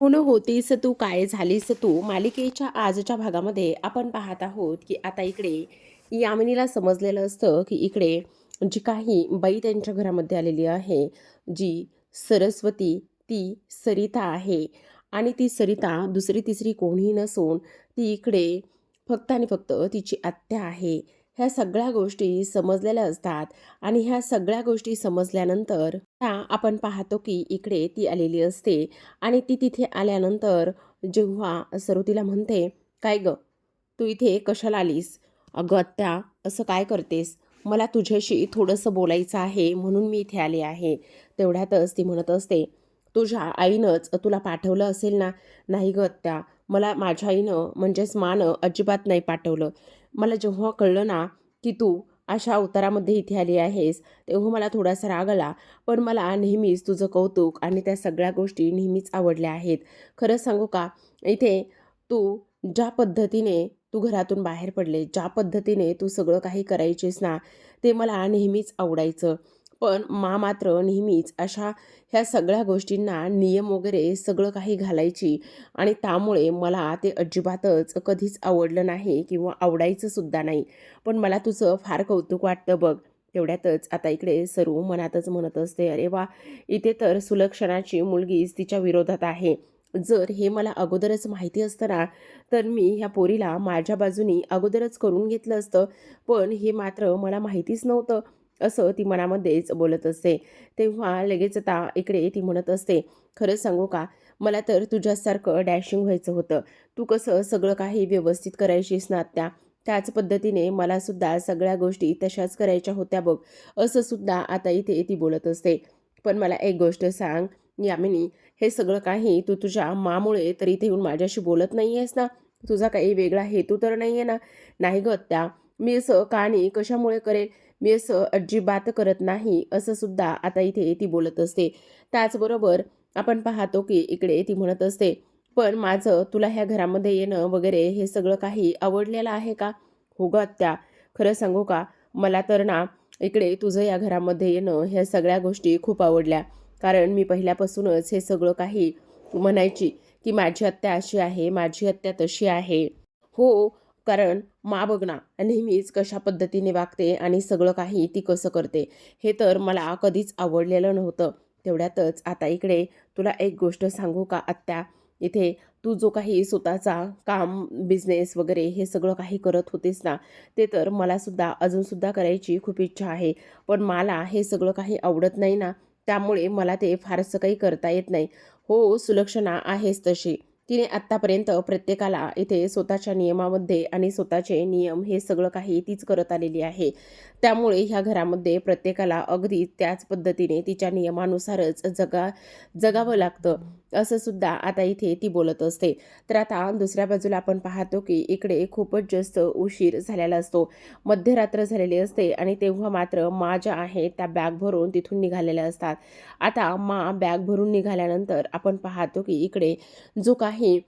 हो न होतीस तू? काय झालीस तू? मालिकेच्या आजच्या भागामध्ये आपण पाहत आहोत की आता इकडे यामिनीला समजलेलं असतं की इकडे जी काही बाई त्यांच्या घरामध्ये आलेली आहे जी सरस्वती ती सरिता आहे. आणि ती सरिता दुसरी तिसरी कोणीही नसून ती इकडे फक्त आणि फक्त तिची आत्या आहे. ह्या सगळ्या गोष्टी समजलेल्या असतात. आणि ह्या सगळ्या गोष्टी समजल्यानंतर आपण पाहतो की इकडे ती आलेली असते. आणि ती तिथे आल्यानंतर जेव्हा सरुतीला म्हणते काय ग? तू इथे कशाला आलीस? अगं आत्या असं काय करतेस? मला तुझ्याशी थोडंसं बोलायचं आहे म्हणून मी इथे आले आहे. तेवढ्यातच ती म्हणत असते तुझ्या आईनंच तुला पाठवलं असेल ना? नाही ग आत्या. मला माझ्या आईनं म्हणजेच मानं अजिबात नाही पाठवलं. मला जेव्हा कळलं ना की तू अशा अवतारामध्ये इथे आली आहेस तेव्हा मला थोडासा राग आला. पण मला नेहमीच तुझं कौतुक आणि त्या सगळ्या गोष्टी नेहमीच आवडल्या आहेत. खरंच सांगू का? इथे तू ज्या पद्धतीने तू घरातून बाहेर पडले ज्या पद्धतीने तू सगळं काही करायचीस ना ते मला नेहमीच आवडायचं. पण मा मात्र नेहमीच अशा ह्या सगळ्या गोष्टींना नियम वगैरे सगळं काही घालायची. आणि त्यामुळे मला ते अजिबातच कधीच आवडलं नाही किंवा आवडायचं सुद्धा नाही. पण मला तुझं फार कौतुक वाटतं बघ. तेवढ्यातच आता इकडे सरू मनातच म्हणत असते अरे वा इथे तर सुलक्षणाची मुलगीच तिच्या विरोधात आहे. जर हे मला अगोदरच माहिती असतं ना तर मी ह्या पोरीला माझ्या बाजूनी अगोदरच करून घेतलं असतं. पण हे मात्र मला माहितीच नव्हतं. असं ती मनामध्येच बोलत असते. तेव्हा लगेच आता इकडे ती म्हणत असते खरंच सांगू का? मला तर तुझ्यासारखं डॅशिंग व्हायचं होतं. तू कसं सगळं काही व्यवस्थित करायचीस ना त्या त्याच पद्धतीने मला सुद्धा सगळ्या गोष्टी तशाच करायच्या होत्या बघ. असं सुद्धा आता इथे ती बोलत असते. पण मला एक गोष्ट सांग यामिनी. हे सगळं काही तू तुझ्या मामुळे तर इथे येऊन माझ्याशी बोलत नाही आहेस ना? तुझा काही वेगळा हेतू तर नाही आहे ना? नाही गं त्या मी असं काणी कशामुळे करेल? मी असं अजिबात करत नाही असं सुद्धा आता इथे ती बोलत असते. त्याचबरोबर आपण पाहतो की इकडे ती म्हणत असते पण माझं तुला ह्या घरामध्ये येणं वगैरे हे सगळं काही आवडलेलं आहे का? हो ग आत्या खरं सांगू का? मला तर ना इकडे तुझं या घरामध्ये येणं ह्या सगळ्या गोष्टी खूप आवडल्या. कारण मी पहिल्यापासूनच हे सगळं काही म्हणायची की माझी आत्या अशी आहे माझी आत्या तशी आहे. हो कारण मा बघ ना नेहमीच कशा पद्धतीने वागते आणि सगळं काही ती कसं करते हे तर मला कधीच आवडलेलं नव्हतं. तेवढ्यातच आता इकडे तुला एक गोष्ट सांगू का आत्या? इथे तू जो काही स्वतःचा काम बिझनेस वगैरे हे सगळं काही करत होतेस ना ते तर मलासुद्धा अजूनसुद्धा करायची खूप इच्छा आहे. पण मला हे सगळं काही आवडत नाही ना त्यामुळे मला ते फारसं काही करता येत नाही. हो सुलक्षणा आहेच तशी. तिने आत्तापर्यंत प्रत्येकाला इथे स्वतःच्या नियमामध्ये आणि स्वतःचे नियम हे सगळं काही तीच करत आलेली आहे. त्यामुळे ह्या घरामध्ये प्रत्येकाला अगदी त्याच पद्धतीने तिच्या नियमानुसारच जगा जगावं लागतं. असं सुद्धा आता इथे ती बोलत असते. तर आता दुसऱ्या बाजूला आपण पाहतो की इकडे खूपच जास्त उशीर झालेला असतो. मध्यरात्र झालेली असते आणि तेव्हा मात्र मा ज्या आहेत त्या बॅग भरून तिथून निघालेल्या असतात. आता मा बॅग भरून निघाल्यानंतर आपण पाहतो की इकडे जो काही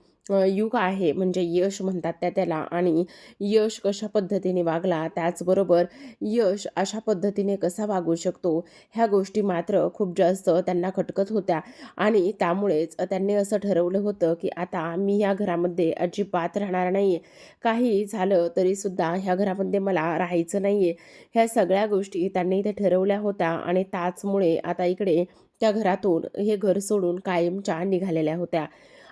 युग आहे म्हणजे यश म्हणतात त्या त्याला. आणि यश कशा पद्धतीने वागला त्याचबरोबर यश अशा पद्धतीने कसा वागू शकतो ह्या गोष्टी मात्र खूप जास्त त्यांना खटकत होत्या. आणि त्यामुळेच त्यांनी असं ठरवलं होतं की आता मी ह्या घरामध्ये अजिबात राहणार नाही आहे काही झालं तरीसुद्धा ह्या घरामध्ये मला राहायचं नाही आहे ह्या सगळ्या गोष्टी त्यांनी इथे ठरवल्या होत्या आणि त्याचमुळे आता इकडे त्या घरातून हे घर सोडून कायमच्या निघालेल्या होत्या.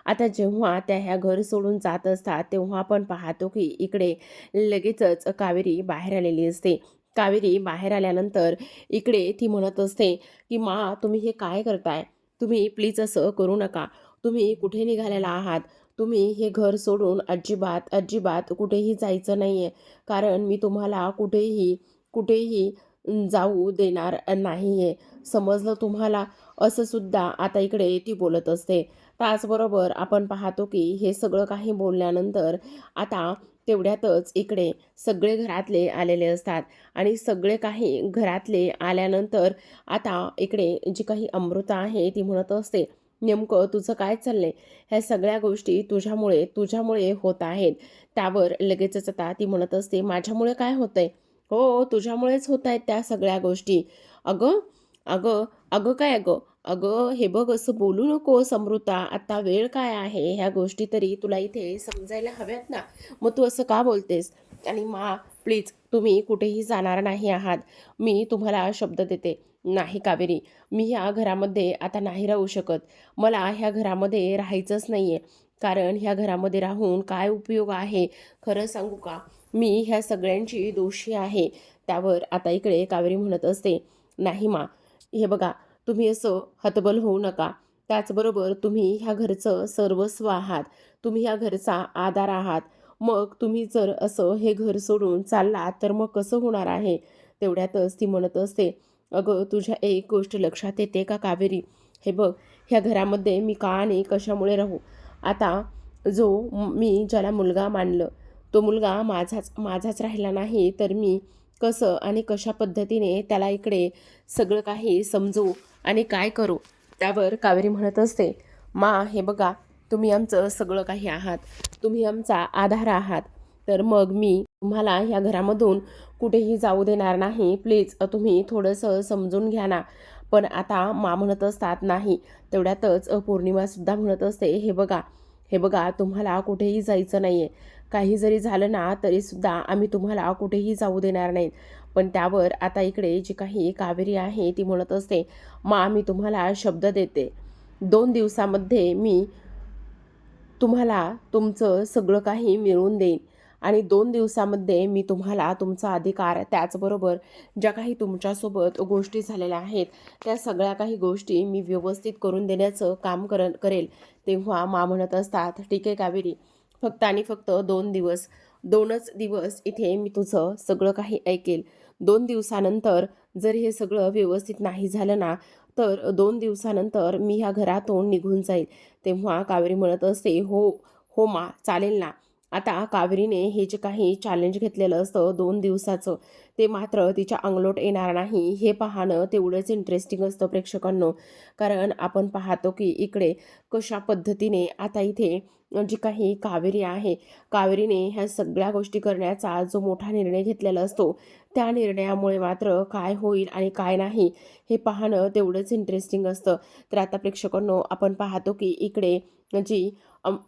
आता जेव्हा त्या ह्या घर सोडून जात असतात तेव्हा आपण पाहतो की इकडे लगेचच कावेरी बाहेर आलेली असते. कावेरी बाहेर आल्यानंतर इकडे ती म्हणत असते की मा तुम्ही हे काय करताय? तुम्ही प्लीज असं करू नका. तुम्ही कुठे निघालेला आहात? तुम्ही हे घर सोडून अजिबात अजिबात कुठेही जायचं नाही आहे कारण मी तुम्हाला कुठेही कुठेही जाऊ देणार नाही आहे समजलं तुम्हाला? असंसुद्धा आता इकडे ती बोलत असते. त्याचबरोबर आपण पाहतो की हे सगळं काही बोलल्यानंतर आता तेवढ्यातच इकडे सगळे घरातले आलेले असतात. आणि सगळे काही घरातले आल्यानंतर आता इकडे जी काही अमृता आहे ती म्हणत असते नेमकं तुझं काय चाललंय? ह्या सगळ्या गोष्टी तुझ्यामुळे तुझ्यामुळे होत आहेत. त्यावर लगेचच आता ती म्हणत असते माझ्यामुळे काय होतंय? हो तुझ्यामुळेच होत आहेत त्या सगळ्या गोष्टी. अगं अगं अगं काय अगं? अगं हे बघ असं बोलू नकोस अमृता आता वेळ काय आहे? ह्या गोष्टी तरी तुला इथे समजायला हव्यात ना? मग तू असं का बोलतेस? आणि मा प्लीज तुम्ही कुठेही जाणार नाही आहात. मी तुम्हाला शब्द देते. नाही कावेरी. मी ह्या घरामध्ये आता नाही राहू शकत. मला ह्या घरामध्ये राहायचंच नाही आहे कारण ह्या घरामध्ये राहून काय उपयोग आहे? खरं सांगू का? मी ह्या सगळ्यांची दोषी आहे. त्यावर आता इकडे कावेरी म्हणत असते नाही मा. हे बघा तुम्ही असं हतबल होऊ नका. त्याचबरोबर तुम्ही ह्या घरचं सर्वस्व आहात. तुम्ही ह्या घरचा आधार आहात. मग तुम्ही जर असं हे घर सोडून चाललात तर मग कसं होणार आहे? तेवढ्यातच ती म्हणत असते अगं तुझ्या एक गोष्ट लक्षात येते का कावेरी? हे बघ ह्या घरामध्ये मी का आणि कशामुळे राहू? आता जो मी ज्याला मुलगा मानलं तो मुलगा माझाच माझाच राहिला नाही तर मी कसं आणि कशा पद्धतीने त्याला इकडे सगळं काही समजू आणि काय करू त्यावर कावेरी म्हणत असते मा हे बघा तुम्ही आमचं सगळं काही आहात तुम्ही आमचा आधार आहात तर मग मी तुम्हाला ह्या घरामधून कुठेही जाऊ देणार नाही प्लीज तुम्ही थोडंसं समजून घ्या ना. पण आता मा म्हणत असतात नाही. तेवढ्यातच पौर्णिमासुद्धा म्हणत असते हे बघा हे बघा तुम्हाला कुठेही जायचं नाही आहे काही जरी झालं ना तरीसुद्धा आम्ही तुम्हाला कुठेही जाऊ देणार नाहीत. पण त्यावर आता इकडे जी काही कावेरी आहे ती म्हणत असते मा मी तुम्हाला शब्द देते. दोन दिवसामध्ये मी तुम्हाला तुमचं सगळं काही मिळवून देईन. आणि दोन दिवसामध्ये मी तुम्हाला तुमचा अधिकार त्याचबरोबर ज्या काही तुमच्यासोबत गोष्टी झालेल्या आहेत त्या सगळ्या काही गोष्टी मी व्यवस्थित करून देण्याचं काम कर करेल. तेव्हा मा म्हणत असतात ठीक आहे कावेरी. फक्त आणि फक्त दोन दिवस दोनच दिवस इथे मी तुझं सगळं काही ऐकेल. दोन दिवसानंतर जर हे सगळं व्यवस्थित नाही झालं ना तर दोन दिवसानंतर मी ह्या घरातून निघून जाईल. तेव्हा कावेरी म्हणत असते हो हो मा चालेल ना. आता कावेरीने हे जे काही चॅलेंज घेतलेलं असतं दोन दिवसाचं ते मात्र तिच्या अंगलोट येणार नाही. हे पाहणं तेवढंच इंटरेस्टिंग असतं प्रेक्षकांनो. कारण आपण पाहतो की इकडे कशा पद्धतीने आता इथे जी काही कावेरी आहे कावेरीने ह्या सगळ्या गोष्टी करण्याचा जो मोठा निर्णय घेतलेला असतो त्या निर्णयामुळे मात्र काय होईल आणि काय नाही हे पाहणं तेवढंच इंटरेस्टिंग असतं. तर आता प्रेक्षकांनो आपण पाहतो की इकडे जी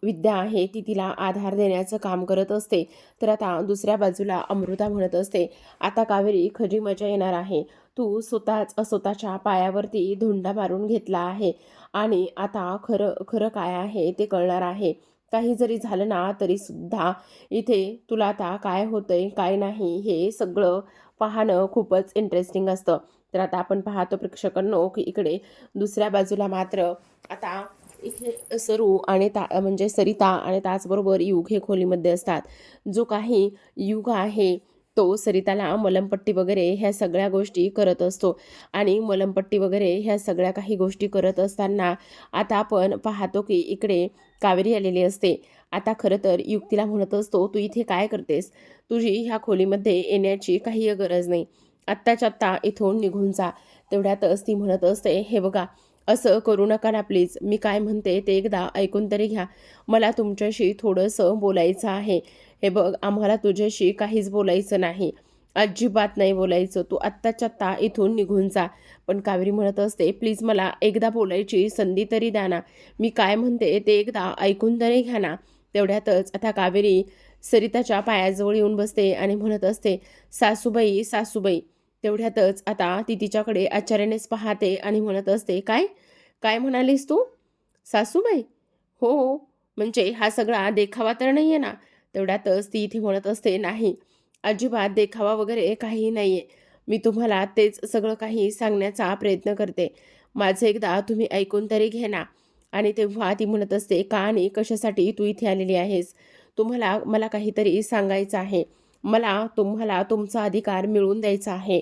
विद्या आहे ती तिला आधार देण्याचं काम करत असते. तर आता दुसऱ्या बाजूला अमृता म्हणत असते आता कावेरी खरी मजा येणार आहे. तू स्वतःच स्वतःच्या पायावरती धुंडा मारून घेतला आहे आणि आता खरं खरं काय आहे ते कळणार आहे. काही जरी झालं ना तरीसुद्धा इथे तुला आता काय होतंय काय नाही हे सगळं पाहणं खूपच इंटरेस्टिंग असतं. तर आता आपण पाहतो प्रेक्षकांनो की इकडे दुसऱ्या बाजूला मात्र आता इथे सरू आणि ता म्हणजे सरिता आणि त्याचबरोबर युग हे खोलीमध्ये असतात. जो काही युग आहे तो सरिताला मलमपट्टी वगैरे ह्या सगळ्या गोष्टी करत असतो. आणि मलमपट्टी वगैरे ह्या सगळ्या काही गोष्टी करत असताना आता आपण पाहतो की इकडे कावेरी आलेली असते. आता खरं तर युक्तीला म्हणत असतो तू इथे काय करतेस? तुझी ह्या खोलीमध्ये येण्याची काही गरज नाही. आत्ताच्या आत्ता इथून निघून जा. तेवढ्यातच ती म्हणत असते हे बघा असं करू नका ना प्लीज मी काय म्हणते ते एकदा ऐकून तरी घ्या. मला तुमच्याशी थोडंसं बोलायचं आहे. हे बघ आम्हाला तुझ्याशी काहीच बोलायचं नाही. अजिबात नाही बोलायचं. तू आत्ताच्या आत्ता इथून निघून जा. पण कावेरी म्हणत असते प्लीज मला एकदा बोलायची संधी तरी द्या ना. मी काय म्हणते ते एकदा ऐकून तरी घ्या ना. तेवढ्यातच आता कावेरी सरिताच्या पायाजवळ येऊन बसते आणि म्हणत असते सासूबाई सासूबाई. तेवढ्यातच आता ती तिच्याकडे आश्चर्यानेच पाहते आणि म्हणत असते काय? काय म्हणालीस तू? सासूबाई? हो हो. म्हणजे हा सगळा देखावा तर नाही आहे ना. तेवढ्यातच ती इथे म्हणत असते नाही. अजिबात देखावा वगैरे काही नाही आहे मी तुम्हाला तेच सगळं काही सांगण्याचा प्रयत्न करते. माझं एकदा तुम्ही ऐकून तरी घे ना. आणि तेव्हा ती म्हणत असते का आणि कशासाठी तू इथे आलेली आहेस? तुम्हाला मला काहीतरी सांगायचं आहे. मला तुम्हाला तुमचा अधिकार मिळवून द्यायचा आहे.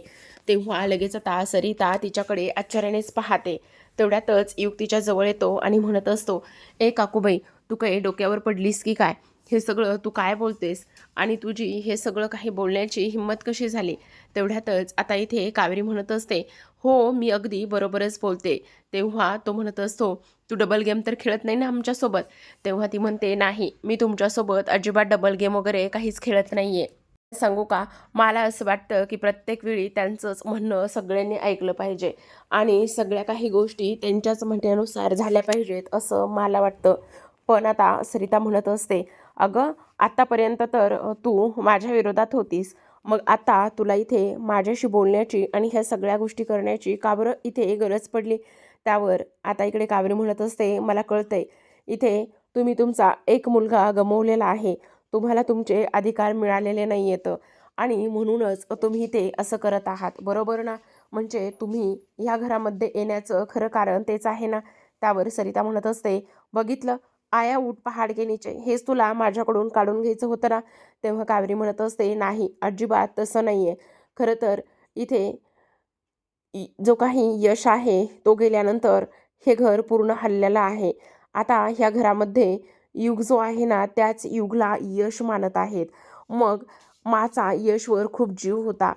तेव्हा लगेच आता सरिता तिच्याकडे आश्चर्यानेच पाहते. तेवढ्यातच युक्तीच्या जवळ येतो आणि म्हणत असतो ए काकूबाई तू काही डोक्यावर पडलीस की काय? हे सगळं तू काय बोलतेस? आणि तुझी हे सगळं काही बोलण्याची हिंमत कशी झाली? तेवढ्यातच आता इथे कावेरी म्हणत असते हो मी अगदी बरोबरच बोलते. तेव्हा तो म्हणत असतो तू डबल गेम तर खेळत नाही ना आमच्यासोबत? तेव्हा ती म्हणते नाही मी तुमच्यासोबत अजिबात डबल गेम वगैरे काहीच खेळत नाही आहे सांगू का? मला असं वाटतं की प्रत्येक वेळी त्यांचंच म्हणणं सगळ्यांनी ऐकलं पाहिजे आणि सगळ्या काही गोष्टी त्यांच्याच म्हणण्यानुसार झाल्या पाहिजेत असं मला वाटतं. पण आता सरिता म्हणत असते अगं आत्तापर्यंत तर तू माझ्या विरोधात होतीस. मग आता तुला इथे माझ्याशी बोलण्याची आणि ह्या सगळ्या गोष्टी करण्याची का बरं इथे गरज पडली? त्यावर आता इकडे कावेरी म्हणत असते मला कळतंय. इथे तुम्ही तुमचा एक मुलगा गमवलेला आहे. तुम्हाला तुमचे अधिकार मिळालेले नाही आहेत. आणि म्हणूनच तुम्ही ते असं करत आहात. बरोबर ना? म्हणजे तुम्ही ह्या घरामध्ये येण्याचं खरं कारण तेच आहे ना? त्यावर सरिता म्हणत असते बघितलं? आया उठ पहाड घेण्याचे हेच तुला माझ्याकडून काढून घ्यायचं होतं ना? तेव्हा कावेरी म्हणत असते नाही अजिबात तसं नाही आहे खरं तर इथे जो काही यश आहे तो गेल्यानंतर हे घर पूर्ण हल्लेलं आहे. आता ह्या घरामध्ये युग जो आहे ना त्याच युगला यश मानत आहेत. मग माचा यशवर खूप जीव होता.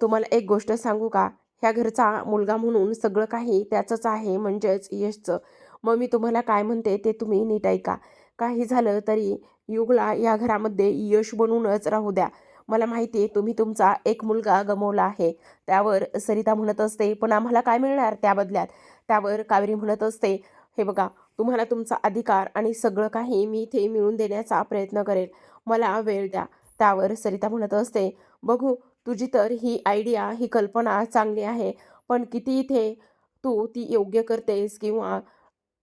तुम्हाला एक गोष्ट सांगू का? ह्या घरचा मुलगा म्हणून सगळं काही त्याचंच आहे म्हणजेच यशचं. मग मी तुम्हाला काय म्हणते ते तुम्ही नीट ऐका. काही झालं तरी युगला या घरामध्ये यश बनूनच राहू द्या. मला माहिती आहे तुम्ही तुमचा एक मुलगा गमवला आहे. त्यावर सरिता म्हणत असते पण आम्हाला काय मिळणार त्या बदल्यात त्यावर कावेरी म्हणत असते हे बघा तुम्हाला तुमचा अधिकार आणि सगळं काही मी इथे मिळून देण्याचा प्रयत्न करेल. मला वेळ द्या. त्यावर सरिता म्हणत असते बघू तुझी तर ही आयडिया ही कल्पना चांगली आहे पण किती इथे तू ती योग्य करतेस किंवा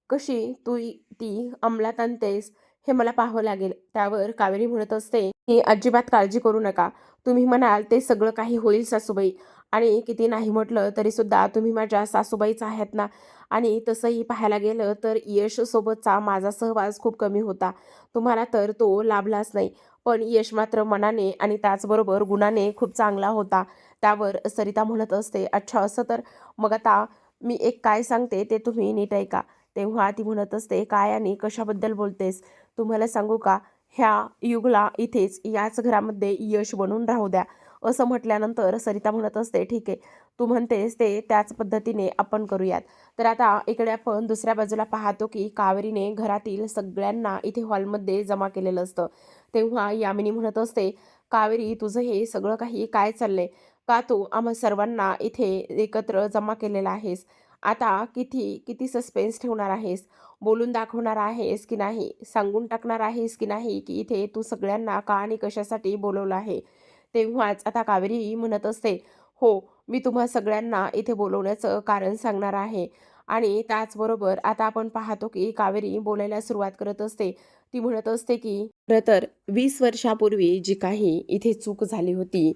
कशी तू ती अंमलात आणतेस हे मला पाहावं लागेल. त्यावर कावेरी म्हणत असते की अजिबात काळजी करू नका. तुम्ही म्हणाल ते सगळं काही होईल सासूबाई आणि किती नाही म्हटलं तरी सुद्धा तुम्ही माझ्या सासूबाईच आहात ना. आणि तसंही पाहायला गेलं तर यशसोबतचा माझा सहवास खूप कमी होता. तुम्हाला तर तो लाभलाच नाही. पण यश मात्र मनाने आणि त्याचबरोबर गुणाने खूप चांगला होता. त्यावर सरिता म्हणत असते अच्छा असं तर. मग आता मी एक काय सांगते ते तुम्ही नीट ऐका. तेव्हा ती म्हणत असते काय आणि कशाबद्दल बोलतेस? तुम्हाला सांगू का? ह्या युगला इथेच याच घरामध्ये यश बनून राहू द्या. असं म्हटल्यानंतर सरिता म्हणत असते ठीक आहे. तू म्हणतेस ते त्याच पद्धतीने आपण करूयात. तर आता इकडे आपण दुसऱ्या बाजूला पाहतो की कावेरीने घरातील सगळ्यांना इथे हॉलमध्ये जमा केलेलं असतं. तेव्हा यामिनी म्हणत असते कावेरी तुझं हे सगळं काही काय चाललंय? का तू आम्हा सर्वांना इथे एकत्र जमा केलेला आहेस? आता किती किती सस्पेन्स ठेवणार आहेस? बोलून दाखवणार आहेस की नाही? सांगून टाकणार आहेस की नाही की इथे तू सगळ्यांना का आणि कशासाठी बोलवलं आहे? तेव्हाच आता कावेरी म्हणत असते हो मी तुम्हा सगळ्यांना इथे बोलवण्याचं कारण सांगणार आहे. आणि त्याचबरोबर आता आपण पाहतो की कावेरी बोलायला सुरुवात करत असते. ती म्हणत असते की खरं तर वीस वर्षापूर्वी जी काही इथे चूक झाली होती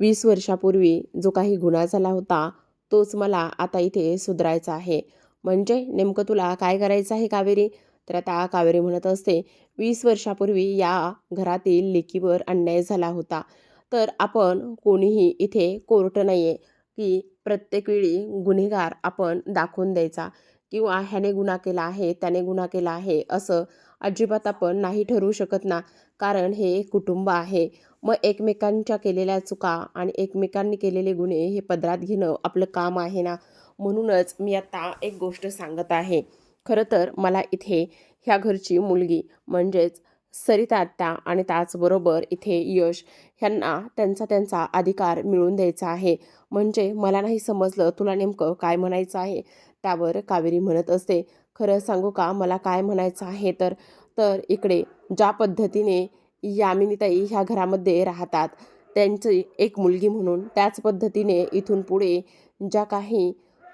वीस वर्षापूर्वी जो काही गुन्हा झाला होता तोच मला आता इथे सुधारायचा आहे. म्हणजे नेमकं तुला काय करायचं आहे कावेरी? तर आता कावेरी म्हणत असते वीस वर्षापूर्वी या घरातील लेकीवर अन्याय झाला होता. तर आपण कोणीही इथे कोर्ट नाही आहे की प्रत्येक वेळी गुन्हेगार आपण दाखवून द्यायचा किंवा ह्याने गुन्हा केला आहे त्याने गुन्हा केला आहे असं अजिबात आपण नाही ठरवू शकत ना. कारण हे एक कुटुंब आहे. मग एकमेकांच्या केलेल्या चुका आणि एकमेकांनी केलेले गुन्हे हे पदरात घेणं आपलं काम आहे ना? म्हणूनच मी आता एक गोष्ट सांगत आहे. खरं तर मला इथे ह्या घरची मुलगी म्हणजेच सरिता आत्या आणि त्याचबरोबर इथे यश ह्यांना त्यांचा त्यांचा अधिकार मिळवून द्यायचा आहे. म्हणजे मला नाही समजलं तुला नेमकं काय म्हणायचं आहे? त्यावर कावेरी म्हणत असते. खरं सांगू का? मला काय म्हणायचं आहे तर तर इकडे ज्या पद्धतीने यामिनीताई ह्या घरामध्ये राहतात त्यांची एक मुलगी म्हणून त्याच पद्धतीने इथून पुढे ज्या काही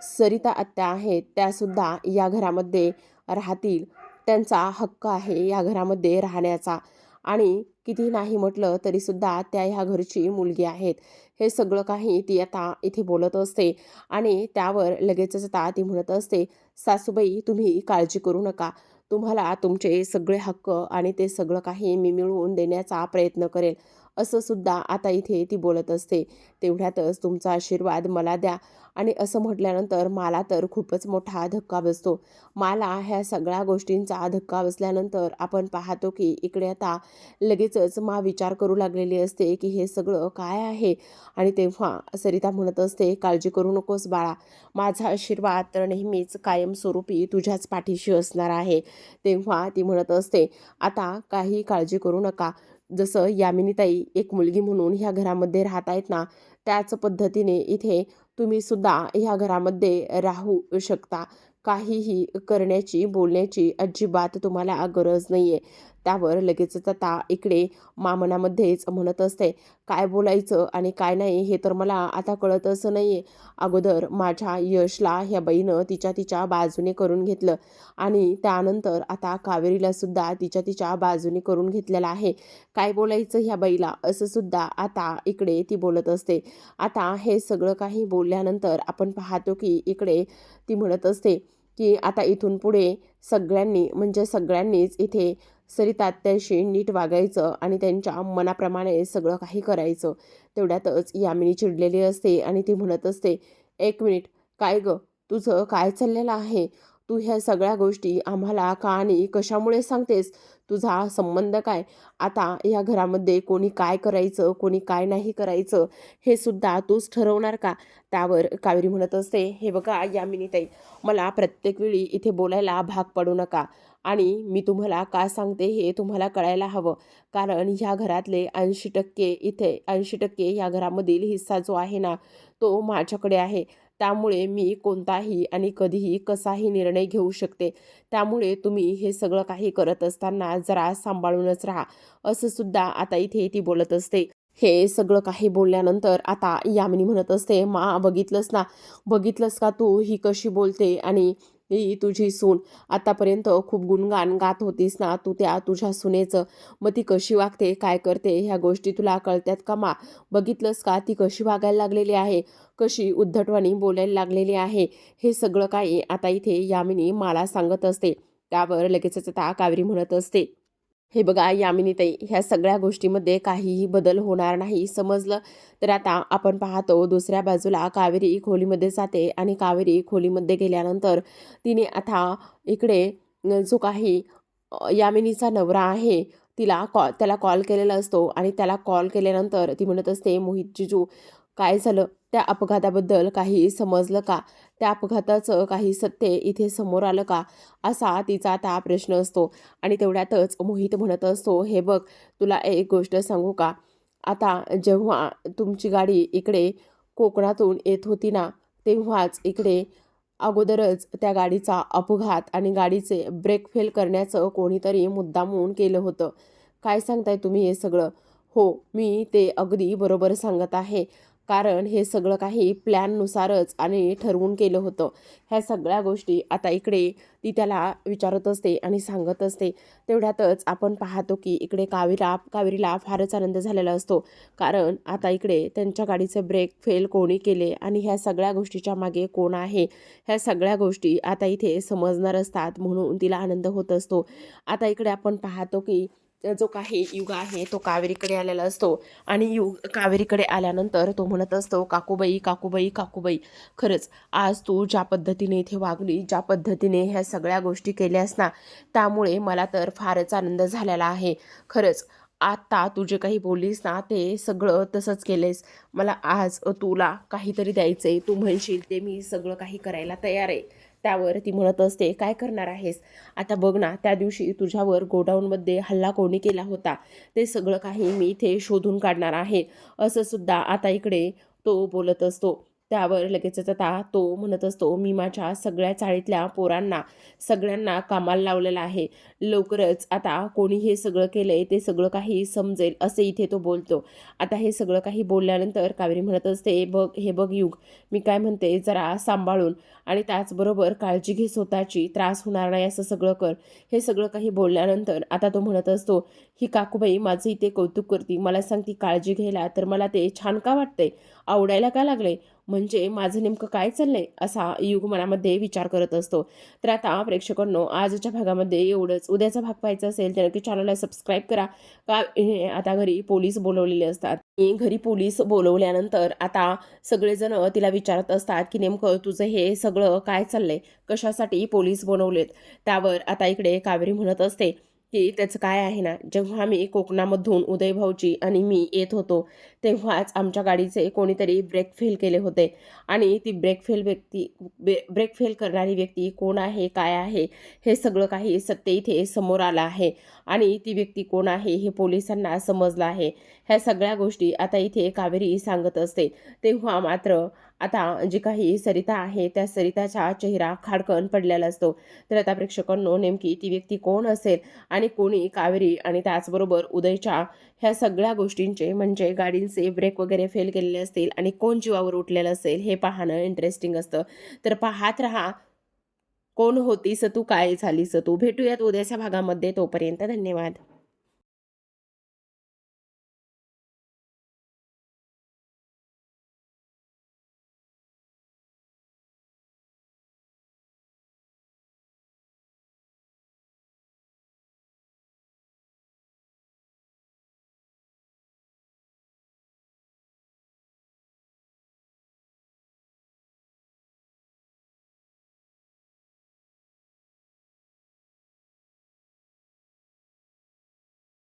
सरिता आत्या आहेत त्यासुद्धा या घरामध्ये राहतील. त्यांचा हक्क आहे या घरामध्ये राहण्याचा. आणि किती नाही म्हटलं तरीसुद्धा त्या ह्या घरची मुलगी आहेत. हे सगळं काही ती आता इथे बोलत असते. आणि त्यावर लगेचच आता ती म्हणत असते सासूबाई तुम्ही काळजी करू नका. तुम्हाला तुमचे सगळे हक्क आणि ते सगळं काही मी मिळवून देण्याचा प्रयत्न करेल. असं सुद्धा आता इथे ती बोलत असते. तेवढ्यातच तुमचा आशीर्वाद मला द्या. आणि असं म्हटल्यानंतर मला तर खूपच मोठा धक्का बसतो. मला ह्या सगळ्या गोष्टींचा धक्का बसल्यानंतर आपण पाहतो की इकडे आता लगेचच मा विचार करू लागलेली असते की हे सगळं काय आहे? आणि तेव्हा सरिता म्हणत असते काळजी करू नकोस बाळा. माझा आशीर्वाद तर नेहमीच कायमस्वरूपी तुझ्याच पाठीशी असणार आहे. तेव्हा ती म्हणत असते आता काही काळजी करू नका. जसं यामिनीताई एक मुलगी म्हणून ह्या घरामध्ये राहत आहेत ना त्याच पद्धतीने इथे तुम्ही सुद्धा ह्या घरामध्ये राहू शकता. काहीही करण्याची बोलण्याची अजिबात तुम्हाला गरज नाही आहे त्यावर लगेचच आता इकडे मामनामध्येच म्हणत असते काय बोलायचं आणि काय नाही हे तर मला आता कळतच नाही आहे अगोदर माझ्या यशला ह्या बाईनं तिच्या तिच्या बाजूने करून घेतलं आणि त्यानंतर आता कावेरीला सुद्धा तिच्या तिच्या बाजूने करून घेतलेलं आहे. काय बोलायचं ह्या बाईला? असं सुद्धा आता इकडे ती बोलत असते. आता हे सगळं काही बोलल्यानंतर आपण पाहतो की इकडे ती म्हणत असते की आता इथून पुढे सगळ्यांनी म्हणजे सगळ्यांनीच इथे सरितात्याशी नीट वागायचं आणि त्यांच्या मनाप्रमाणे सगळं काही करायचं. तेवढ्यातच यामिनी चिडलेली असते आणि ती म्हणत असते एक मिनिट काय गं? तुझं काय चाललेलं आहे? तू ह्या सगळ्या गोष्टी आम्हाला का आणि कशामुळे सांगतेस? तुझा संबंध काय? आता या घरामध्ये कोणी काय करायचं कोणी काय नाही करायचं हे सुद्धा तूच ठरवणार का? त्यावर कावेरी म्हणत असते हे बघा यामिनीताई मला प्रत्येक वेळी इथे बोलायला भाग पडू नका आणि मी तुम्हाला का सांगते हे तुम्हाला कळायला हवं. कारण ह्या घरातले ऐंशी टक्के इथे ऐंशी टक्के या घरामधील हिस्सा जो आहे ना तो माझ्याकडे आहे. त्यामुळे मी कोणताही आणि कधीही कसाही निर्णय घेऊ शकते. त्यामुळे तुम्ही हे सगळं काही करत असताना जरा सांभाळूनच राहा. असं सुद्धा आता इथे ती बोलत असते. हे सगळं काही बोलल्यानंतर आता यामिनी म्हणत असते मा बघितलंस ना? बघितलंस का तू ही कशी बोलते? आणि ही तुझी सून. आतापर्यंत खूप गुणगान गात होतीस ना तू त्या तुझ्या सुनेचं. मग ती कशी वागते काय करते ह्या गोष्टी तुला कळत्यात का मा? बघितलंस का ती कशी वागायला लागलेली आहे? कशी उद्धटवाणी बोलायला लागलेली आहे? हे सगळं काही आता इथे यामिनी मला सांगत असते. त्यावर लगेचच आता कावेरी म्हणत असते. हे बघा यामिनीताई ह्या सगळ्या गोष्टीमध्ये काहीही बदल होणार नाही. समजलं? तर आता आपण पाहतो दुसऱ्या बाजूला कावेरी खोलीमध्ये जाते आणि कावेरी खोलीमध्ये गेल्यानंतर तिने आता इकडे जो काही यामिनीचा नवरा आहे तिला कॉ त्याला कॉल केलेला असतो आणि त्याला कॉल केल्यानंतर ती म्हणत असते मोहित जिजू काय झालं? त्या अपघाताबद्दल काही समजलं का? त्या अपघाताचं काही सत्य इथे समोर आलं का? असा तिचा आता प्रश्न असतो. आणि तेवढ्यातच मोहित म्हणत असतो हे बघ तुला एक गोष्ट सांगू का? आता जेव्हा तुमची गाडी इकडे कोकणातून येत होती ना तेव्हाच इकडे अगोदरच त्या गाडीचा अपघात आणि गाडीचे ब्रेक फेल करण्याचं कोणीतरी मुद्दामून केलं होतं. काय सांगताय तुम्ही हे सगळं? हो मी ते अगदी बरोबर सांगत आहे. कारण हे सगळं काही प्लॅननुसारच आणि ठरवून केलं होतं. ह्या सगळ्या गोष्टी आता इकडे ती त्याला विचारत असते आणि सांगत असते. तेवढ्यातच आपण पाहतो की इकडे कावीरा कावेरीला फारच आनंद झालेला असतो. कारण आता इकडे त्यांच्या गाडीचे ब्रेक फेल कोणी केले आणि ह्या सगळ्या गोष्टीच्या मागे कोण आहे? ह्या सगळ्या गोष्टी आता इथे समजणार असतात म्हणून तिला आनंद होत असतो. आता इकडे आपण पाहतो की जो काही युग आहे तो कावेरीकडे आलेला असतो. आणि युग कावेरीकडे आल्यानंतर तो म्हणत असतो काकूबाई काकूबाई काकूबाई. खरंच आज तू ज्या पद्धतीने इथे वागली ज्या पद्धतीने ह्या सगळ्या गोष्टी केल्यास ना त्यामुळे मला तर फारच आनंद झालेला आहे. खरंच आत्ता तू जे काही बोललीस ना ते सगळं तसंच केलेस मला आज तुला काहीतरी द्यायचं आहे तू म्हणशील ते मी सगळं काही करायला तयार आहे. त्यावर ती म्हणत असते काय करणार आहेस? आता बघ ना त्या दिवशी तुझ्यावर गोडाऊनमध्ये हल्ला कोणी केला होता? ते सगळं काही मी इथे शोधून काढणार आहे. असं सुद्धा आता इकडे तो बोलत असतो. त्यावर लगेचच आता तो म्हणत असतो मी माझ्या सगळ्या चाळीतल्या पोरांना सगळ्यांना कामाला लावलेला आहे. लवकरच आता कोणी हे सगळं केलंय ते सगळं काही समजेल असे इथे तो बोलतो. आता हे सगळं काही बोलल्यानंतर कावेरी म्हणत असते बघ हे बघ युग. मी काय म्हणते जरा सांभाळून आणि त्याचबरोबर काळजी घे स्वतःची. त्रास होणार नाही असं सगळं कर. हे सगळं काही बोलल्यानंतर आता तो म्हणत असतो ही काकूबाई माझं इथे कौतुक करते. मला सांगती काळजी घ्यायला तर मला ते छान का वाटतंय? आवडायला का लागले म्हणजे माझं नेमकं काय चाललंय असा युग मनामध्ये विचार करत असतो. तर आता प्रेक्षकांनो आजच्या भागामध्ये एवढंच. उद्याचा भाग पाहायचा असेल तर नक्की चॅनलला सबस्क्राईब करा. का आता घरी पोलीस बोलवलेले असतात. घरी पोलीस बोलवल्यानंतर आता सगळेजण तिला विचारत असतात की नेमकं तुझं हे सगळं काय चाललंय? कशासाठी पोलीस बनवलेत? त्यावर आता इकडे कावेरी म्हणत असते. की त्याचं काय आहे ना जेव्हा मी कोकणामधून उदयभाऊजी आणि मी येत होतो तेव्हाच आमच्या गाडीचे कोणीतरी ब्रेक फेल केले होते. आणि ती ब्रेक फेल व्यक्ती बे ब्रेक फेल करणारी व्यक्ती कोण आहे काय आहे हे सगळं काही सत्य इथे समोर आलं आहे. आणि ती व्यक्ती कोण आहे हे पोलिसांना समजलं आहे. ह्या सगळ्या गोष्टी आता इथे कावेरी सांगत असते. तेव्हा मात्र आता जी काही सरिता आहे त्या सरिताचा चेहरा खाडकन पडलेला असतो. तर आता प्रेक्षकांनो नेमकी ती व्यक्ती कोण असेल आणि कोणी कावेरी आणि त्याचबरोबर उदयच्या ह्या सगळ्या गोष्टींचे म्हणजे गाडींचे ब्रेक वगैरे फेल केलेले असतील आणि कोण जीवावर उठलेलं असेल हे पाहणं इंटरेस्टिंग असतं. तर पाहत राहा कोण होतीस तू काय झालीस तू. भेटूयात उद्याच्या भागामध्ये तोपर्यंत धन्यवाद.